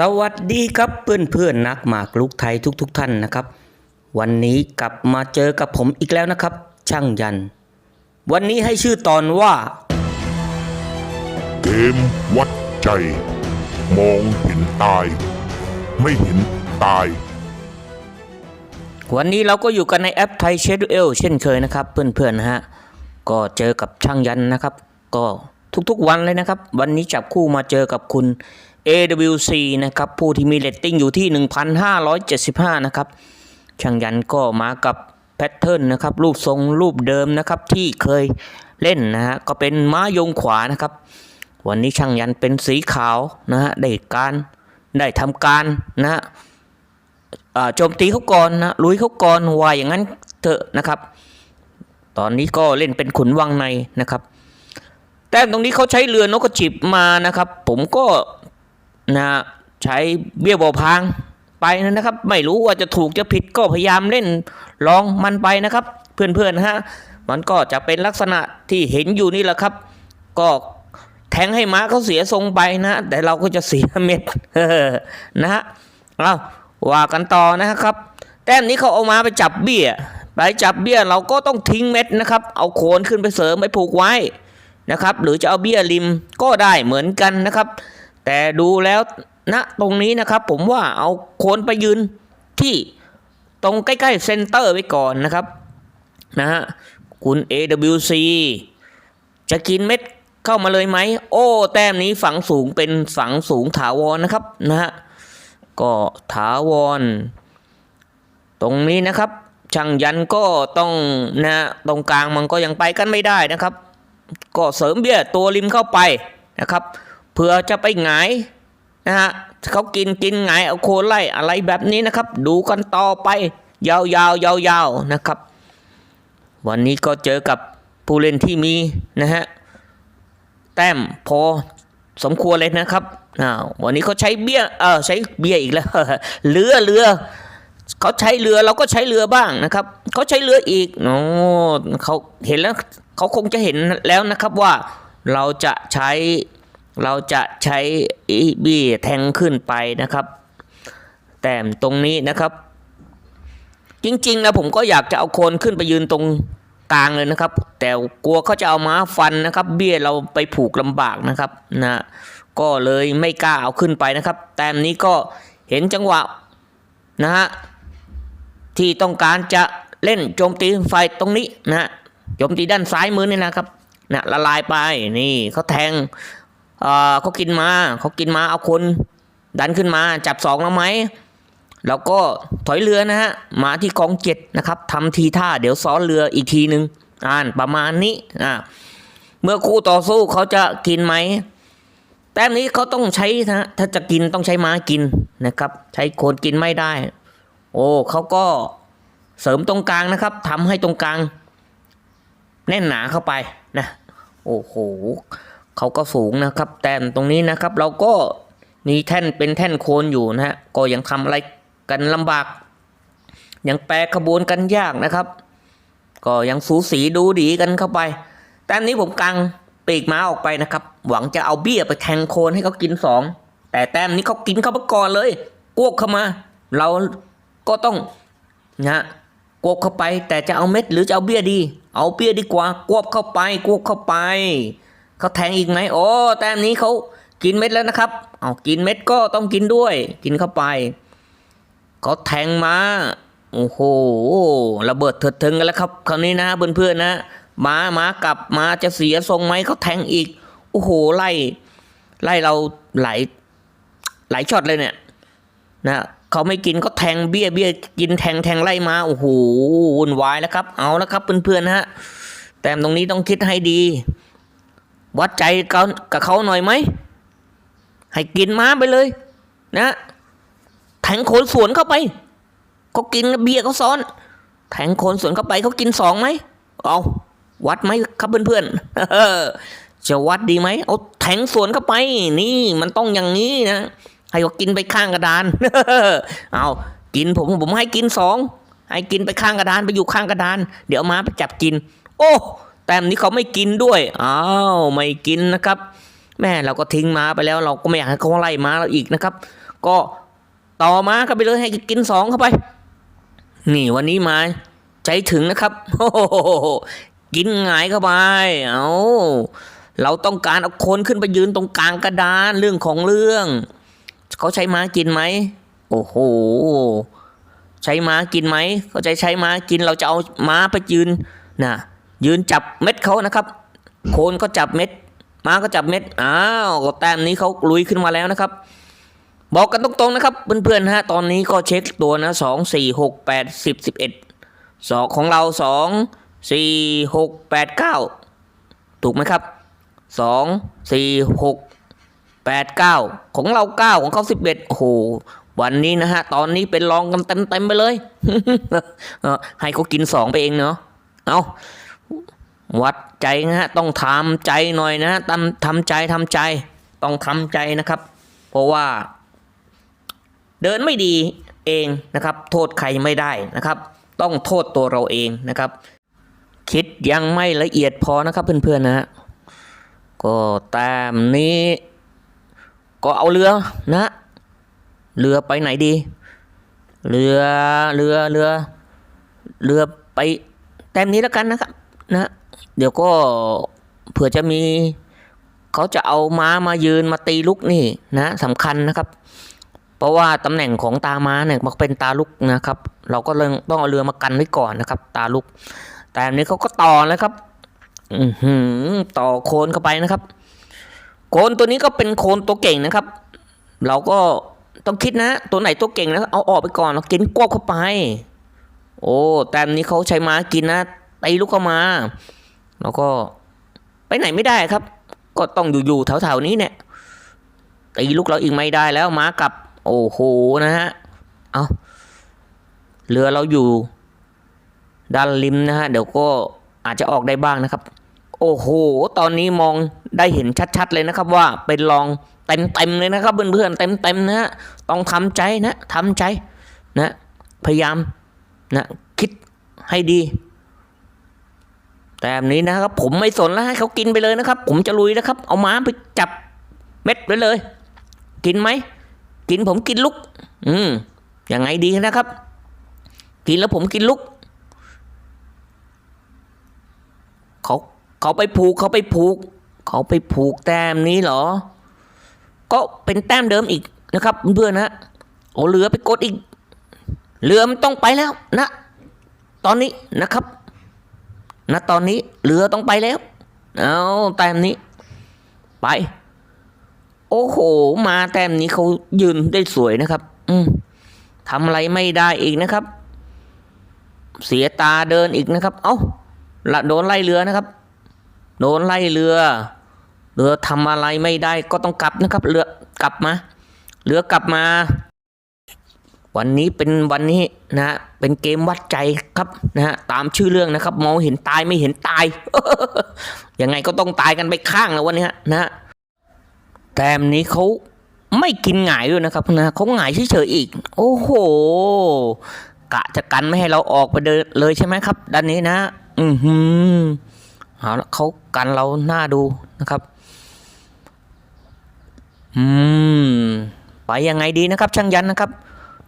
สวัสดีครับเพื่อนเพื่อนๆนักหมากลุกไทยทุกๆทท่านนะครับ วันนี้กลับมาเจอกับผมอีกแล้วนะครับ ช่างยัน วันนี้ให้ชื่อตอนว่า เกมวัดใจ มองเห็นตาย ไม่เห็นตาย วันนี้เราก็อยู่กันในแอปไทยเชดเอลเช่นเคยนะครับ เพื่อนๆนะฮะก็เจอกับช่างยันนะครับ ก็ทุกๆวันเลยนะครับ วันนี้จับคู่มาเจอกับคุณ AWC นะครับผู้ที่มีเรตติ้งอยู่ที่ 1,575 นะครับ ช่างยันก็มากับแพทเทิร์นนะครับ รูปทรงรูปเดิมนะครับที่เคยเล่นนะฮะก็เป็นม้ายงขวานะครับ วันนี้ช่างยันเป็นสีขาวนะฮะได้การได้ทำการนะฮะโจมตีเขาก่อนนะลุยเขาก่อนว่าอย่างนั้นเถอะนะครับ ตอนนี้ก็เล่นเป็นขุนวังในนะครับ แต่ตรงนี้เขาใช้เรือนกกระจิบมานะครับ ผมก็ นะใช้เบี้ยบอพางไปนะครับ ไม่รู้ว่าจะถูกจะผิดก็พยายามเล่นลองมันไปนะครับ เพื่อนๆนะฮะมันก็จะเป็นลักษณะที่เห็นอยู่นี่แหละครับ ก็แทงให้ม้าเขาเสียทรงไปนะ แต่เราก็จะเสียเม็ดนะฮะเอาว่ากันต่อนะครับ แต้มนี้เขาเอามาไปจับเบี้ยไปจับเบี้ยเราก็ต้องทิ้งเม็ดนะครับ เอาโคนขึ้นไปเสริมไปผูกไว้นะครับ หรือจะเอาเบี้ยริมก็ได้เหมือนกันนะครับ แต่ดูแล้วณตรงนี้นะครับ ผมว่าเอาโคนไปยืนที่ตรงใกล้ๆเซนเตอร์ไว้ก่อนนะครับนะฮะคุณ AWC จะกินเม็ดเข้ามาเลยไหม โอ้ แต้มนี้ฝังสูงเป็นฝังสูงถาวรนะครับนะฮะก็ถาวร ตรงนี้นะครับ ช่างยันก็ต้องนะตรงกลางมันก็ยังไปกันไม่ได้นะครับ ก็เสริมเบี้ยตัวริมเข้าไปนะครับ เพื่อจะไปหงายนะฮะเขากินกินหงายเอาโคนไล่อะไรแบบนี้นะครับ ดูกันต่อไป ยาวๆยาวๆนะครับ วันนี้ก็เจอกับผู้เล่นที่มีนะฮะแต้มพอสมควรเลยนะครับอ้าววันนี้เขาใช้เบี้ยเออใช้เบี้ยอีกแล้วเรือเรือเขาใช้เรือเราก็ใช้เรือบ้างนะครับเขาใช้เรืออีกโอ้เขาเห็นแล้วเขาคงจะเห็นแล้วนะครับว่าเราจะใช้ เราจะใช้อีบี้แทงขึ้นไปนะครับ แต้มตรงนี้นะครับ จริงๆนะผมก็อยากจะเอาโคนขึ้นไปยืนตรงกลางเลยนะครับ แต่กลัวเขาจะเอาม้าฟันนะครับ เบี้ยเราไปผูกลำบากนะครับนะก็เลยไม่กล้าเอาขึ้นไปนะครับ แต้มนี้ก็เห็นจังหวะนะฮะที่ต้องการจะเล่นโจมตีไฟตรงนี้นะฮะโจมตีด้านซ้ายมือนี่นะครับนะละลายไปนี่เขาแทง เขากินมาเขากินมาเอาคนดันขึ้นมาจับสองแล้วไหมแล้วก็ถอยเรือนะฮะมาที่กองเจ็ดนะครับทำทีท่าเดี๋ยวซ้อนเรืออีกทีหนึ่งอ่านประมาณนี้อ่าเมื่อคู่ต่อสู้เขาจะกินไหมแต้มนี้เขาต้องใช้นะถ้าจะกินต้องใช้ม้ากินนะครับ ใช้โคนกินไม่ได้ โอ้เขาก็เสริมตรงกลางนะครับทำให้ตรงกลาง แน่นหนาเข้าไปนะ โอ้โห เขาก็สูงนะครับ แต้มตรงนี้นะครับเราก็มีแท่นเป็นแท่นโคนอยู่นะฮะก็ยังทำอะไรกันลำบาก ยังแปรขบวนกันยากนะครับ ก็ยังสูสีดูดีกันเข้าไป แต้มนี้ผมกังปีกม้าออกไปนะครับ หวังจะเอาเบี้ยไปแทงโคนให้เขากินสองแต่แต้มนี้เขากินเข้าไปก่อนเลยกวกเข้ามา เราก็ต้องนะกวบเข้าไป แต่จะเอาเม็ดหรือจะเอาเบี้ยดี เอาเบี้ยดีกว่ากวบเข้าไปกวบเข้าไป เขาแทงอีกไหมโอ้แต้มนี้เขากินเม็ดแล้วนะครับเอากินเม็ดก็ต้องกินด้วย กินเข้าไปเขาแทงมาโอ้โหระเบิดเถิดเทิงกันแล้วครับ คราวนี้นะเพื่อนๆนะมามากลับมาจะเสียทรงไหมเขาแทงอีกโอ้โหไล่ไล่เราหลายหลายช็อตเลยเนี่ยนะเขาไม่กินก็แทงเบี้ยเบี้ยกินแทงแทงไล่มาโอ้โหวุ่นวายแล้วครับ เอาแล้วครับเพื่อนๆนะฮะแต้มตรงนี้ต้องคิดให้ดี วัดใจเขากับเขาหน่อยไหม ให้กินม้าไปเลย นะแทงโคนสวนเข้าไปเขากินเบียร์เขาซ้อน แทงโคนสวนเข้าไปเขากินสองไหมเอาวัดไหมครับเพื่อนๆจะวัดดีไหมเอาแทงสวนเข้าไป นี่มันต้องอย่างนี้นะให้เขากินไปข้างกระดานเอากินผมผมให้กินสองให้กินไปข้างกระดานไปอยู่ข้างกระดาน เดี๋ยวมาไปจับกิน โอ้ แต้มนี้เขาไม่กินด้วย อ้าว ไม่กินนะครับ แม่เราก็ทิ้งม้าไปแล้ว เราก็ไม่อยากให้เขาไล่ม้าเราอีกนะครับ ก็ต่อมาเข้าไปเลยให้กินสองเข้าไป นี่วันนี้มาใจถึงนะครับโอ้โหกินหงายเข้าไป เอาเราต้องการเอาคนขึ้นไปยืนตรงกลางกระดานเรื่องของเรื่อง เขาใช้ม้ากินไหม โอ้โห ใช้ม้ากินไหม เขาจะใช้ม้ากินเราจะเอาม้าไปยืนนะ ยืนจับเม็ดเขานะครับ โคนก็จับเม็ด ม้าก็จับเม็ด อ้าวก็แต้มนี้เขาลุยขึ้นมาแล้วนะครับ บอกกันตรงๆนะครับเพื่อนๆฮะ ตอนนี้ก็เช็คตัวนะสองสี่หกแปดสิบสิบเอ็ดสองของเราสองสี่หกแปดเก้าถูกไหมครับสองสี่หกแปดเก้าของเราเก้าของเขาสิบเอ็ดโอ้โหวันนี้นะฮะ ตอนนี้เป็นรองกันเต็มๆไปเลยเออให้เขากินสองไปเองเนาะเอา วัดใจนะฮะต้องทำใจหน่อยนะฮะทำทำใจทำใจ ต้องทำใจนะครับ เพราะว่า เดินไม่ดีเองนะครับ โทษใครไม่ได้นะครับ ต้องโทษตัวเราเองนะครับ คิดยังไม่ละเอียดพอนะครับเพื่อนๆนะฮะก็ต้มนี้ ก็เอาเรือนะ เรือไปไหนดี เรือเรือเรือ เรือไปแต้มนี้แล้วกันนะครับนะ เดี๋ยวก็เผื่อจะมีเขาจะเอาม้ามายืนมาตีลุกนี่นะสำคัญนะครับ เพราะว่าตำแหน่งของตาม้าเนี่ยมันเป็นตาลุกนะครับ เราก็เลยต้องเอาเรือมากันไว้ก่อนนะครับ ตาลุก แต่อันนี้เขาก็ต่อแล้วครับอือหือต่อโคนเข้าไปนะครับ โคนตัวนี้ก็เป็นโคนตัวเก่งนะครับ เราก็ต้องคิดนะตัวไหนตัวเก่งนะเอาออกไปก่อนเรากินกวบเข้าไป โอ้แต่อันนี้เขาใช้ม้ากินนะตีลูกเข้ามา แล้วก็ไปไหนไม่ได้ครับ ก็ต้องอยู่ๆแถวๆนี้เนี่ยตีลูกเราอีกไม่ได้แล้วม้ากับ โอ้โหนะฮะเอาเรือเราอยู่ ด้านริมนะฮะเดี๋ยวก็อาจจะออกได้บ้างนะครับ โอ้โห ตอนนี้มองได้เห็นชัด ๆ เลยนะครับว่าเป็นรองเต็มๆเลยนะครับเพื่อนๆเต็มๆนะฮะต้องทำใจนะทำใจนะพยายามนะคิดให้ดี ต่แบบนี้นะครับ ผมไม่สนแล้วให้เขากินไปเลยนะครับ ผมจะลุยนะครับ เอาม้าไปจับเม็ดไปเลย กินไหมกินผมกินลุก อืมยังไงดีนะครับ กินแล้วผมกินลุกเขาเขาไปผูกเขาไปผูก เขาไปผูกแต้มนี้เหรอ ก็เป็นแต้มเดิมอีกนะครับเพื่อนๆนะเอาเรือไปกดอีกเรือมันต้องไปแล้วนะ ตอนนี้นะครับ ณตอนนี้เรือต้องไปแล้ว เอาแต้มนี้ ไป โอ้โห มาแต้มนี้เขายืนได้สวยนะครับ อืมทำอะไรไม่ได้อีกนะครับ เสียตาเดินอีกนะครับ เอ้าละโดนไล่เรือนะครับ โดนไล่เรือ เรือทำอะไรไม่ได้ก็ต้องกลับนะครับ เรือกลับมา เรือกลับมา วันนี้เป็นวันนี้นะฮะเป็นเกมวัดใจครับนะฮะตามชื่อเรื่องนะครับมองเห็นตายไม่เห็นตายยังไงก็ต้องตายกันไปข้างแล้ววันนี้ฮะนะฮะแต้มนี้เขาไม่กินหงายด้วยนะครับนะเขาหงายเฉยๆอีก โอ้โห กะจะกันไม่ให้เราออกไปเดินเลยใช่ไหมครับด้านนี้นะ อือหือเอาละเขากันเราหน้าดูนะครับ อืมไปยังไงดีนะครับ ช่างยันนะครับ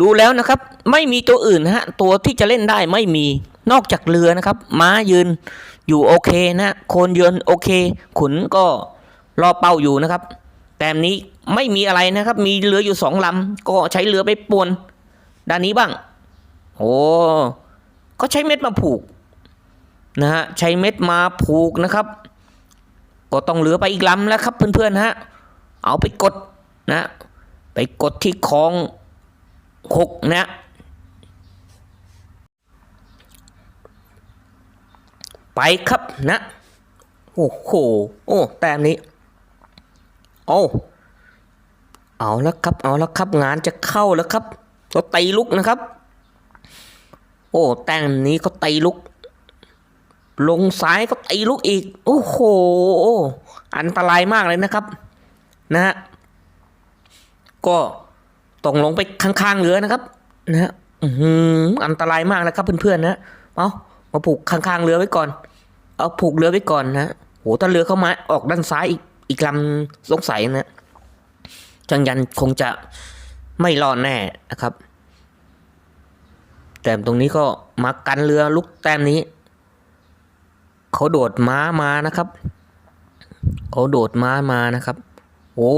ดูแล้วนะครับไม่มีตัวอื่นนะฮะตัวที่จะเล่นได้ไม่มีนอกจากเรือนะครับ ม้ายืนอยู่โอเคนะโคนยืนโอเค ขุนก็รอเป้าอยู่นะครับ แต่มนี้ไม่มีอะไรนะครับ มีเรืออยู่สองลำก็ใช้เรือไปป่วนด้านนี้บ้าง โอ้ก็ใช้เม็ดมาผูกนะฮะใช้เม็ดมาผูกนะครับ ก็ต้องเหลือไปอีกลำแล้วครับเพื่อนๆฮะเอาไปกดนะ ไปกดที่คลอง หกนะไปครับนะ โอ้โห โอ้ แต้มนี้ โอ้เอาแล้วครับ เอาแล้วครับ งานจะเข้าแล้วครับก็ตีลุกนะครับ โอ้ แต้มนี้ก็ตีลุก ลงซ้ายก็ตีลุกอีก โอ้โห อันตรายมากเลยนะครับ นะฮะ ก็ ต้องลงไปข้างๆเรือนะครับนะฮะอืมอันตรายมากนะครับเพื่อนๆนะเอามาผูกข้างๆเรือไว้ก่อน เอาผูกเรือไว้ก่อนนะโหถ้าเรือเข้ามาออกด้านซ้ายอีกอีกลำสงสัยนะช่างยันคงจะไม่รอดแน่นะครับ แต้มตรงนี้ก็มากันเรือลุกแต้มนี้เขาโดดม้ามานะครับเขาโดดม้ามานะครับ โอ้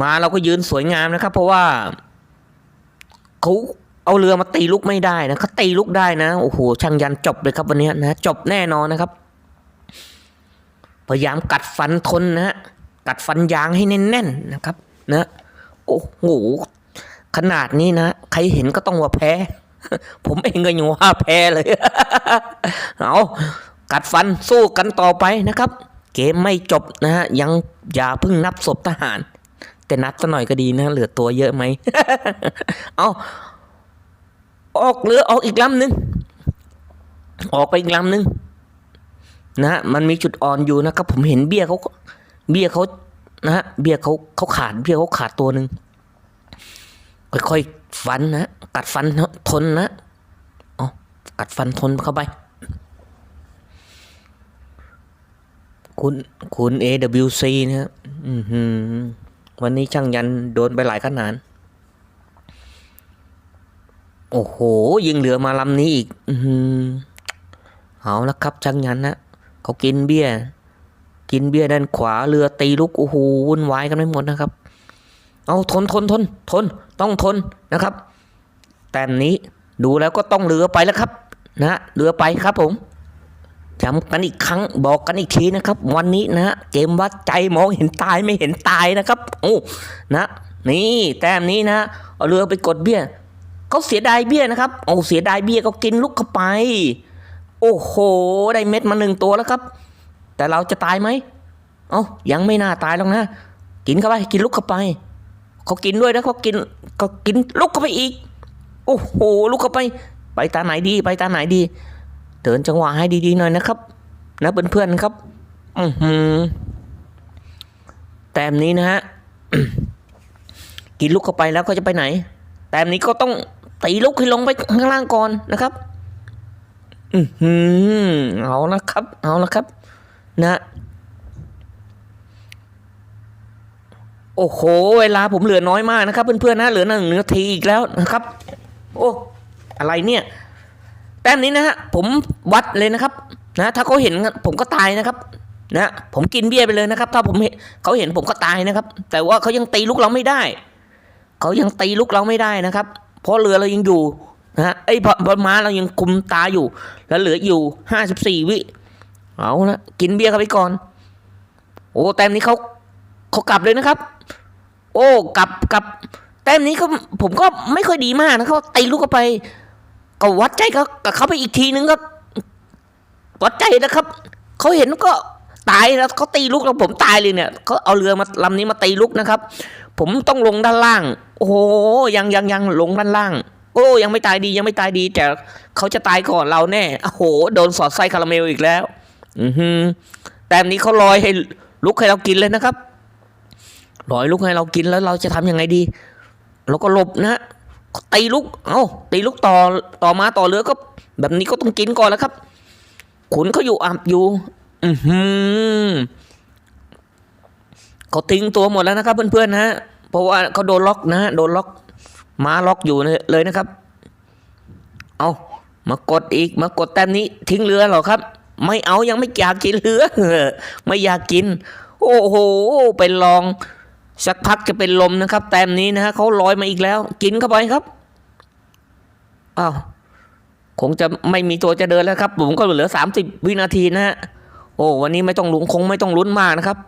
มาเราก็ยืนสวยงามนะครับ เพราะว่าเขาเอาเรือมาตีลุกไม่ได้นะเขาตีลุกได้นะโอ้โหช่างยันจบเลยครับวันนี้นะจบแน่นอนนะครับ พยายามกัดฟันทนนะฮะกัดฟันยางให้แน่นๆนะครับ นะโอ้โหขนาดนี้นะใครเห็นก็ต้องว่าแพ้ ผมเองก็ยังว่าแพ้เลยเอากัดฟันสู้กันต่อไปนะครับ เกมไม่จบนะฮะยังอย่าเพิ่งนับศพทหาร แต่นับซะหน่อยก็ดีนะ เหลือตัวเยอะไหม เอาออกเรือออกอีกลำหนึ่งออกไปอีกลำหนึ่งนะฮะมันมีจุดอ่อนอยู่นะครับ ผมเห็นเบี้ยเขาเบี้ยเขานะฮะเบี้ยเขาเขาขาดเบี้ยเขาขาดตัวหนึ่งค่อยๆฟันนะกัดฟันทนนะเอกัดฟันทนเข้าไป คุณคุณ AWC นะฮะอือหือ วันนี้ช่างยันโดนไปหลายขนาด โอ้โห ยิงเหลือมาลำนี้อีก อืเอาละครับช่างยันนะเขากินเบี้ย กินเบี้ยด้านขวาเรือตีลุกโอ้โหวุ่นวายกันไม่หมดนะครับ เอาทนทนทนทนต้องทนนะครับ แต้มนี้ดูแล้วก็ต้องเรือไปแล้วครับ นะเรือไปครับผม ย้ำกันอีกครั้งบอกกันอีกทีนะครับ วันนี้นะเกมวัดใจมองเห็นตายไม่เห็นตายนะครับโอ้นะนี่แต้มนี้นะเอาเรือไปกดเบี้ยเขาเสียดายเบี้ยนะครับเอาเสียดายเบี้ยก็กินลูกเข้าไป โอ้โห ได้เม็ดมาหนึ่งตัวแล้วครับ แต่เราจะตายไหมเอายังไม่น่าตายหรอกนะ กินเข้าไปกินลูกเข้าไปเขากินด้วยนะเขากินก็กินลูกเข้าไปอีก โอ้โหลูกเข้าไป ไปตาไหนดี ไปตาไหนดี เดินจังหวะให้ดีๆหน่อยนะครับ นะเพื่อนๆครับ อือหือแต้มนี้นะฮะกินลูกเข้าไปแล้วก็จะไปไหน แต้มนี้ก็ต้องตีลูกให้ลงไปข้างล่างก่อนนะครับ อือหือเอาละครับ เอาละครับ นะ โอ้โห เวลาผมเหลือน้อยมากนะครับ เพื่อนๆนะ เหลือหนึ่งนาทีอีกแล้วนะครับ โอ้ อะไรเนี่ย แต้มนี้นะฮะผมวัดเลยนะครับนะถ้าเขาเห็นผมก็ตายนะครับนะผมกินเบี้ยไปเลยนะครับ ถ้าผมเขาเห็นผมก็ตายนะครับ แต่ว่าเขายังตีลูกเราไม่ได้เขายังตีลูกเราไม่ได้นะครับ เพราะเรือเรายังอยู่นะฮะไอ้พพม้าเรายังคุมตาอยู่ แล้วเหลืออยู่ห้าสิบสี่วิเอาละกินเบี้ยเข้าไปก่อน โอ้แต้มนี้เขาเขากลับเลยนะครับ โอ้กลับกลับแต้มนี้เขาผมก็ไม่ค่อยดีมากนะเขาตีลูกเข้าไป ก็วัดใจเขากับเขาไปอีกทีนึงครับ วัดใจนะครับเขาเห็นก็ตายแล้วเขาตีลุกแล้วผมตายเลยเนี่ยเขาเอาเรือมาลำนี้มาตีลุกนะครับ ผมต้องลงด้านล่าง โอ้โหยังยังยังลงด้านล่าง โอ้ยังไม่ตายดียังไม่ตายดีแต่เขาจะตายก่อนเราแน่โอ้โห โดนสอดไส้คาราเมลอีกแล้ว อือฮึแต้มนี้เขาลอยให้ลุกให้เรากินเลยนะครับลอยลุกให้เรากินแล้วเราจะทำยังไงดี เราก็หลบนะ ตีลูกเอาตีลูกต่อต่อมาต่อเรือก็ แบบนี้ก็ต้องกินก่อนแล้วครับ ขุนเขาอยู่อับอยู่ อือหือเขาทิ้งตัวหมดแล้วนะครับ เพื่อนๆนะฮะเพราะว่าเขาโดนล็อกนะฮะโดนล็อกม้าล็อกอยู่เลยนะครับ เอามากดอีกมากดแต้มนี้ ทิ้งเรือหรอครับ ไม่เอายังไม่อยากกินเรือไม่อยากกิน โอ้โหเป็นลอง สักพักจะเป็นลมนะครับ แต้มนี้นะฮะเขาลอยมาอีกแล้ว กินเข้าไปครับอ้าวคงจะไม่มีตัวจะเดินแล้วครับ ผมก็เหลือสามสิบวินาทีนะฮะโอ้วันนี้ไม่ต้องลุ้นคงไม่ต้องลุ้นมากนะครับ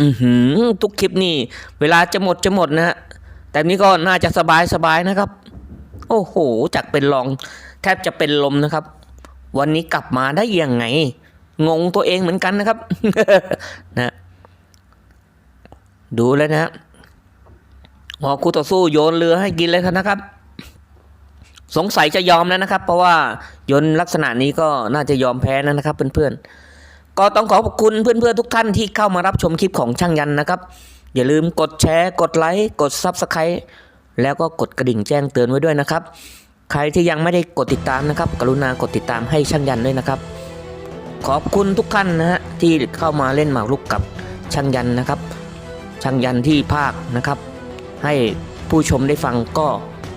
อือหือทุกคลิปนี่ เวลาจะหมดจะหมดนะฮะแต่นี้ก็น่าจะสบายสบายนะครับ โอ้โหจากเป็นรอง แทบจะเป็นลมนะครับ วันนี้กลับมาได้ยังไง งงตัวเองเหมือนกันนะครับนะ ดูแล้วนะพอคู่ต่อสู้โยนเรือให้กินเลยนะครับ สงสัยจะยอมแล้วนะครับ เพราะว่าโยนลักษณะนี้ก็น่าจะยอมแพ้แล้วนะครับ เพื่อนๆ ก็ต้องขอขอบคุณเพื่อนๆทุกท่านที่เข้ามารับชมคลิปของช่างยันนะครับ อย่าลืมกดแชร์กดไลค์กด Subscribe แล้วก็กดกระดิ่งแจ้งเตือนไว้ด้วยนะครับ ใครที่ยังไม่ได้กดติดตามนะครับ กรุณากดติดตามให้ช่างยันด้วยนะครับ ขอบคุณทุกท่านนะฮะที่เข้ามาเล่นหมากรุกกับช่างยันนะครับ ช่างยันที่ภาคนะครับ ให้ผู้ชมได้ฟังก็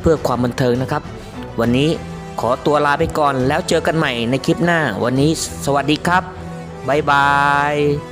เพื่อความบันเทิงนะครับ วันนี้ขอตัวลาไปก่อนแล้วเจอกันใหม่ในคลิปหน้า วันนี้สวัสดีครับ บ๊ายบาย